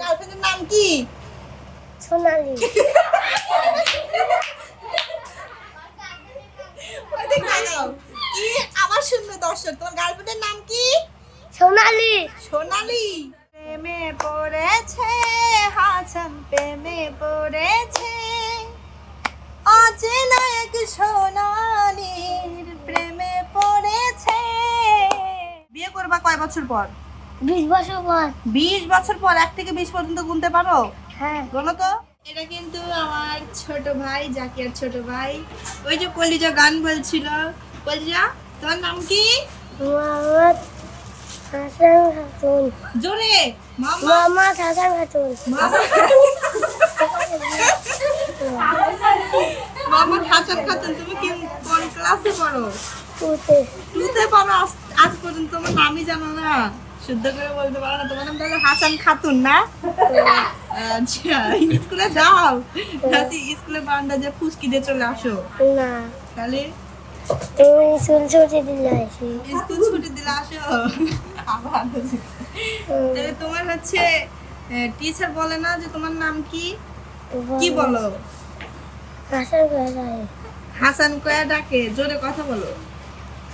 গার্লফ্রেন্ডের নাম কি? সোনালি। কি আবার শুনবে দর্শক তোমার গার্লফ্রেন্ডের নাম কি? সোনালি। সোনালি। প্রেমে পড়েছে হাসান প্রেমে পড়েছে। অচেনা এক সোনালির প্রেমে পড়েছে। বিয়ে করবা কয় বছর পর? বিশ বছর পর। বিশ বছর পর এক থেকে বিশ পর্যন্ত গুনতে পারো? হ্যাঁ। বলো তো। এটা কিন্তু আমার ছোট ভাই জাকিয়ার ছোট ভাই। ওই যে কলিজা গান বলছিল। কলিজা তোমার নাম কি? মোহাম্মদ হাসান খাতুন। জোরে। মামা হাসান খাতুন। মামা হাসান খাতুন তুমি কি কোন ক্লাসে পড়ো? টুতে। টুতে পড়ো? আজ আজ পর্যন্ত তোমার নামই জানো না। শুদ্ধ করে বলতে পারো না তোমার নাম তাহলে হাসান খাতুন না? আচ্ছা স্কুলে যাও। যাতে স্কুলে বারান্দা যে ফুসকি দিয়ে চলে আসো। না। তাহলে? তুমি ছুটি দিলে আসি। স্কুল ছুটি দিলে আসো। আবার তাহলে তোমার হচ্ছে টিচার বলে না যে তোমার নাম কি? কি বলো? হাসান করে ডাকে। হাসান কয়া ডাকে জোরে কথা বলো।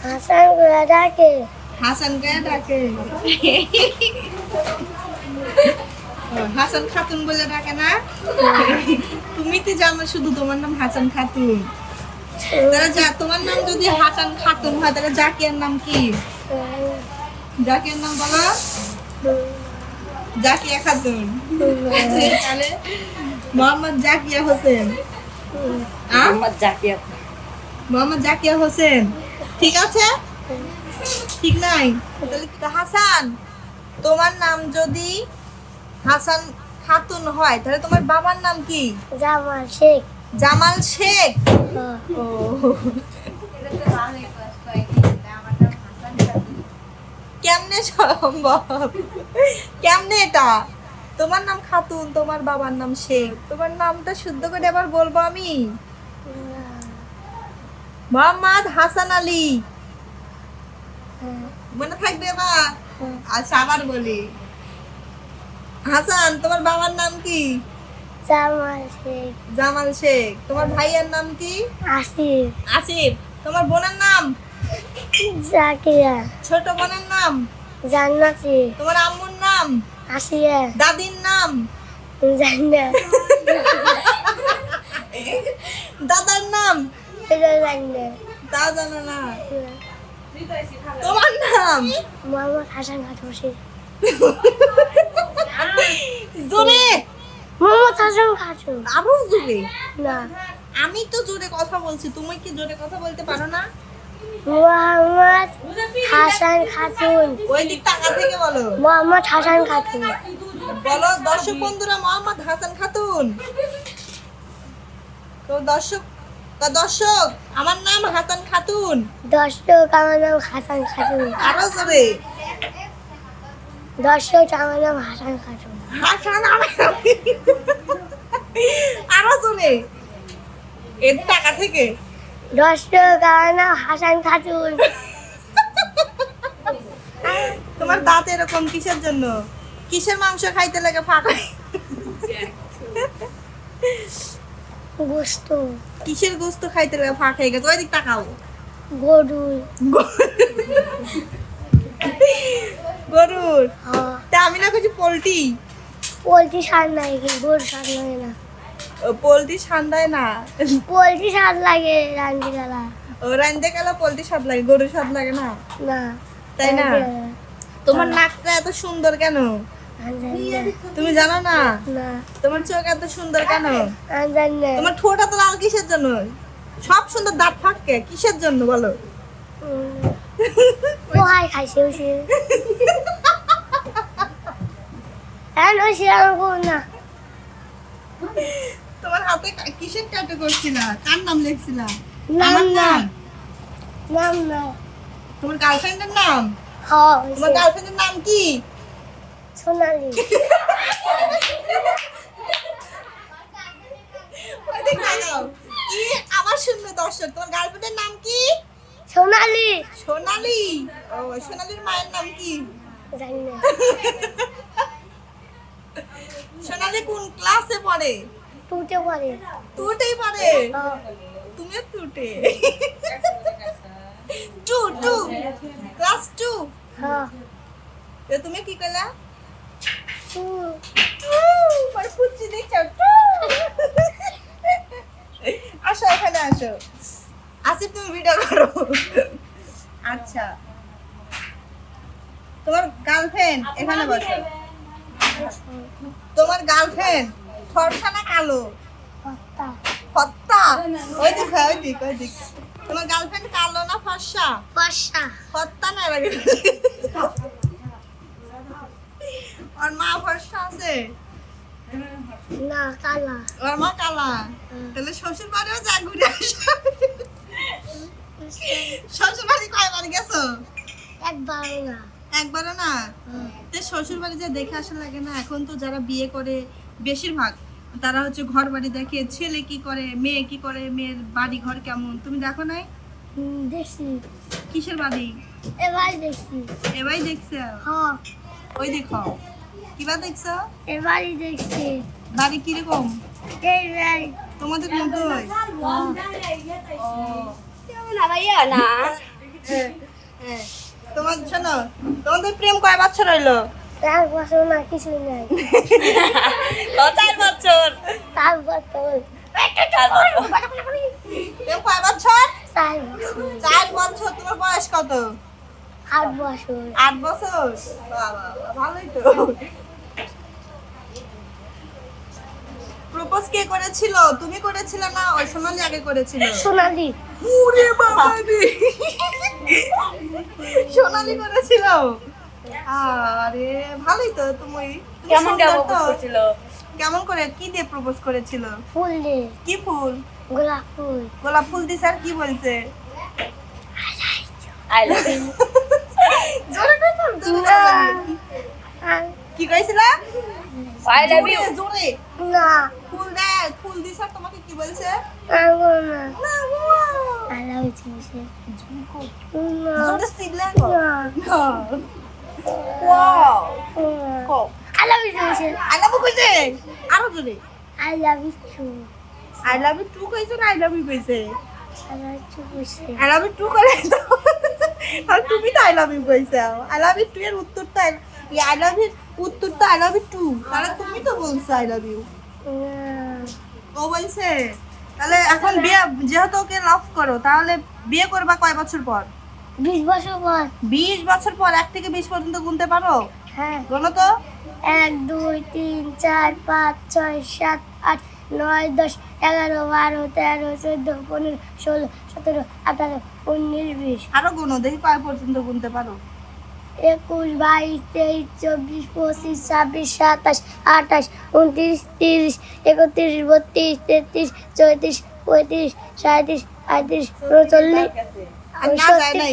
হাসান করে ডাকে। হাসান কয়া ডাকে ও, হাসান খাতুন বলে ডাকে না তুমি তো জানো শুধু তোমার নাম হাসান খাতুন তাহলে যা তোমার নাম যদি হাসান খাতুন হয় তাহলে জাকিয়ার নাম কি জাকিয়ার নাম বলো জাকিয়া খাতুন তাহলে মোহাম্মদ জাকিয়া হোসেন আহ? মোহাম্মদ জাকিয়া হোসেন ঠিক আছে ঠিক নাই? হাসান? তোমার নাম যদি হাসান খাতুন হয় তাহলে তোমার বাবার নাম কি? জামাল শেখ। জামাল শেখ? হ্যাঁ। ও। কেমনে সম্ভব? কেমনে এটা? তোমার নাম খাতুন তোমার বাবার নাম শেখ। তোমার নামটা শুদ্ধ করে আবার বলব আমি? মোহাম্মদ হাসান আলী। মনে থাকবে বা আচ্ছা আবার বলি। হাসান তোমার বাবার নাম কি? জামাল শেখ। জামাল শেখ। তোমার ভাইয়ের নাম কি? আসিফ। আসিফ। তোমার বোনের নাম? জাকিয়া। ছোট বোনের নাম? জান্নাতি। তোমার আম্মুর নাম? আসিয়া। দাদির নাম? জান্নাত। দাদার নাম? এটা জান্নাত। তা জানো না। তোমার নাম? মোহাম্মদ হাসান খাতুন জোরে। মোহাম্মদ হাসান খাতুন আরও জোরে? না। আমি তো জোরে কথা বলছি তুমি কি জোরে কথা বলতে পারো না? মোহাম্মদ হাসান খাতুন ওই দিক টাকা থেকে বলো। মোহাম্মদ হাসান খাতুন বলো দর্শক বন্ধুরা মোহাম্মদ হাসান খাতুন। তো দর্শক তো দর্শক? আমার নাম হাসান খাতুন। দর্শক আমার নাম হাসান খাতুন। আরও জোরে। দর্শক আমার নাম হাসান খাতুন। হাসান আমার- আরও জোরে। এর টাকা থেকে। দর্শক আমার নাম হাসান খাতুন। তোমার দাঁত এরকম কিসের জন্য? কিসের মাংস খাইতে লাগে ফাঁকা? গোস্ত। কিসের গোস্ত খাইতে লাগে? ফাঁক হয়ে গেছে। ওই দিক তাকাও। গরুর। গরুর। হ্যাঁ। তা আমি না কিছু পোলট্রি পোলট্রি লাগে কি গরু স্বাদ লাগে না। পোলট্রি ঠান্ডায় না। পোলট্রি স্বাদ লাগে রান্দি গালা ও রান্দে গেলে পোলট্রি স্বাদ লাগে গরুর স্বাদ লাগে না? না তাই না? তোমার নাকটা এত সুন্দর কেন? তুমি জানো না? তোমার চোখ এত সুন্দর কেন? তোমার ঠোঁট এত লাল কিসের জন্য? সব সুন্দর দাঁত ফাঁককে কিসের জন্য বলো? পোহাই খাইছে ওসে এখন ওসে আমার না। তোমার হাতে কিসের ট্যাটু করছিলা? কার নাম লিখছিলা? নাম নাম? নাম না। তোমার গার্লফ্রেন্ডের নাম? হ্যাঁ তোমার গার্লফ্রেন্ডের নাম কি? সোনালি। কি আবার শুনবে দর্শক তোমার গার্লফ্রেন্ডের নাম কি? সোনালি। সোনালি। ও সোনালির মায়ের নাম কি? জানি না। সোনালি কোন ক্লাসে পড়ে? টুটে পড়ে। টুটেই টুটে টু টু। Class two? হ্যাঁ তুমি কি করলা? পুচি দেখছ আসো এখানে আসো। আসিফ তুমি ভিডিও করো। আচ্ছা। তোমার গার্লফ্রেন্ড এখানে বসো। তোমার গার্লফ্রেন্ড ফর্সা না কালো? ফত্তা ওই দিক ওই দিক ওই দিক তোমার গার্লফ্রেন্ড কালো না ফর্সা? বর্ষা ফত্তা না ওর মা ফর্সা আছে? না কালা। ওর মা কালা। তাহলে শ্বশুর বাড়িও যা ঘুরে আসো। শ্বশুর বাড়ি কয়বার গেছো? একবার না। একবারও না? হ্যাঁ। তো শ্বশুর বাড়ি যা দেখে আসা লাগে না। এখন তো যারা বিয়ে করে বেশিরভাগ তারা হচ্ছে ঘর বাড়ি দেখে ছেলে কি করে মেয়ে কি করে মেয়ের বাড়ি ঘর কেমন? তুমি দেখো নাই? দেখছি। কিসের বাড়ি? এবার দেখছি। এবারই দেখছ? হ্যাঁ। ওই দেখো। কিবা দেখছ? এবারই দেখছি। বাড়ি কীরকম? এই ভাই তোমাদের মতোই হ্যাঁ। তোমার শোনো তোমাদের প্রেম কয় বছর হইল? তার বছর না কিছুই নাই। চার বছর? তার বছর। প্রেম কয় বছর? চার বছর চার বছর তোমার বয়স কত? আট বছর। আট বছর? বাবা, ভালোই তো। প্রপোজ কে করেছিল? তুমি করেছিলে না? ওই সোনালি আগে করেছিল। সোনালি। ওরে বাবা রে। সোনালি করেছিল? আরে ভালোই তো তুমি। কেমন কেমন। করছিল? কেমন করে কি দিয়ে প্রপোজ করেছিল? ফুল দে কি ফুল? গোলাপ ফুল। গোলাপ ফুল দিয়ে স্যার কি বলছে? আই লাভ ইউ জোরে। আর কি কইছিল আই লাভ ইউ জোরে, না ফুল দেয় ফুল দিয়ে স্যার তোমাকে কি বলছে আঙ্গো না না বাবা। আলাউ চিনছে ঝুমকো। না জোরে সিগলা না ওয়াও কো আলাউ চিনছে আই লাভ ইউ কইছে আরও জোরে I love you too I love you too কইছে না আই লাভ ইউ কইছে টু কইছে আই লাভ ইউ টু করে তো আর তুমি তো আই লাভ ইউ কইছে আই লাভ ইউ টু এর উত্তরটা আই লাভ ইউ উত্তরটা আই লাভ ইউ টু তাহলে তুমি তো বলছো আই লাভ ইউ ও বলছে তাহলে এখন বিয়ে যেহেতু ওকে লাভ করো তাহলে বিয়ে করবা কয় বছর পর? বিশ বছর পর। বিশ বছর পর এক থেকে বিশ পর্যন্ত গুনতে পারো? হ্যাঁ। গোনো তো। এক দুই তিন চার পাঁচ ছয় সাত আট নয় দশ এগারো বারো তেরো চোদ্দ পনেরো ষোলো সতেরো আঠারো উনিশ বিশ। আরও গোনো দেখি কয় পর্যন্ত গুনতে পারো। একুশ বাইশ তেইশ চব্বিশ পঁচিশ ছাব্বিশ সাতাশ আঠাশ উনত্রিশ তিরিশ একত্রিশ বত্রিশ তেত্রিশ চৌত্রিশ পঁয়ত্রিশ সাঁত্রিশ আটত্রিশ উনচল্লিশ আর না যায় নাই।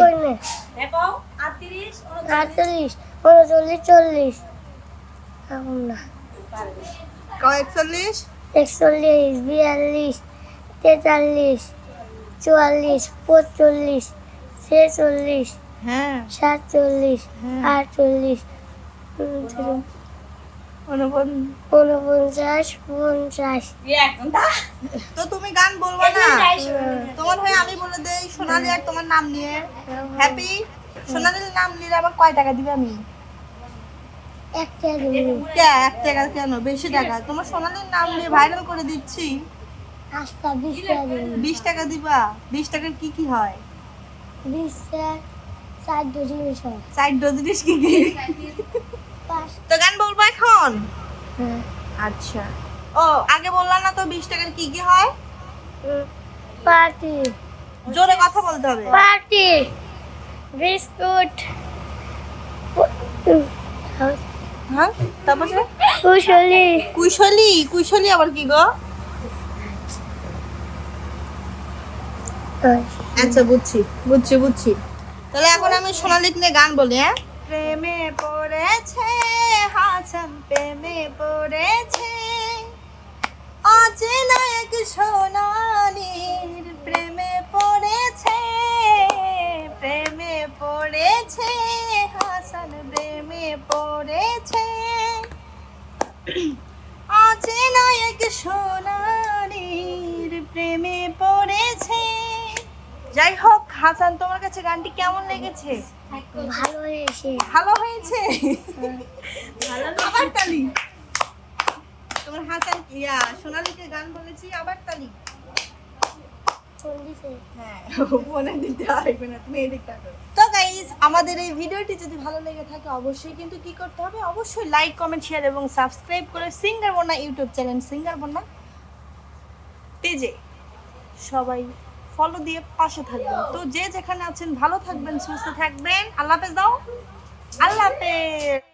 দেখো 38 আটচল্লিশ উনচল্লিশ চল্লিশ। এখন না। একচল্লিশ? একচল্লিশ বিয়াল্লিশ তেতাল্লিশ চুয়াল্লিশ পঁয়তাল্লিশ ছেচল্লিশ হ্যাঁ। সাতচল্লিশ হ্যাঁ। আটচল্লিশ ঊনপঞ্চাশ পঞ্চাশ। তো। তুমি গান বলব না? তোমার হয়ে আমি বলে দেই সোনালি আর তোমার নাম নিয়ে। হ্যাপি সোনালির নাম নিলে আবার কয় টাকা দিবে আমি? একটা দিন কে? এক টাকা কেন? বেশি টাকা। তোমার সোনালির নাম নিয়ে ভাইরাল করে দিচ্ছি। বিশটা বিশ টাকা দিবা। বিশ টাকার কি কি হয়? জিনিস হয় সাইড ডজিনিস কি কি? তো গান বলব এখন? হ্যাঁ। আচ্ছা। ও আগে বললাম না তো বিশ টাকার কি কি হয়? পার্টি। জোরে কথা বলতে হবে। পার্টি। বিস্কুট। হ্যাঁ তারপরে? কুশলি। কুশলী কুশলী আবার কি গো? আচ্ছা বুঝছি বুঝছি বুঝছি। তাহলে এখন আমি সোনালিক নিয়ে গান বলি হ্যাঁ? প্রেমে পড়েছে, হাসান প্রেমে পড়েছে। অচেনা এক সোনালির প্রেমে পড়েছে প্রেমে পড়েছে, হাসান প্রেমে পড়েছে। চেনা এক সোনালির প্রেমে পড়েছে। যাই হোক হাসান তোমার কাছে গানটি কেমন লেগেছে? ভালো হয়েছে। ভালো হয়েছে? আবার তালি। তোমার হাসান ইয়া সোনালিকে গান বলেছি আবার তালি। হ্যাঁ তো গাইস আমাদের এই ভিডিওটি যদি ভালো লেগে থাকে অবশ্যই কিন্তু কি করতে হবে? অবশ্যই লাইক কমেন্ট শেয়ার এবং সাবস্ক্রাইব করে singer Bonna YouTube channel singer Bonna পেজে সবাই ফলো দিয়ে পাশে থাকবেন। তো যে যেখানে আছেন, ভালো থাকবেন, সুস্থ থাকবেন। আল্লাহ হাফেজ দাও। আল্লাহ হাফেজ।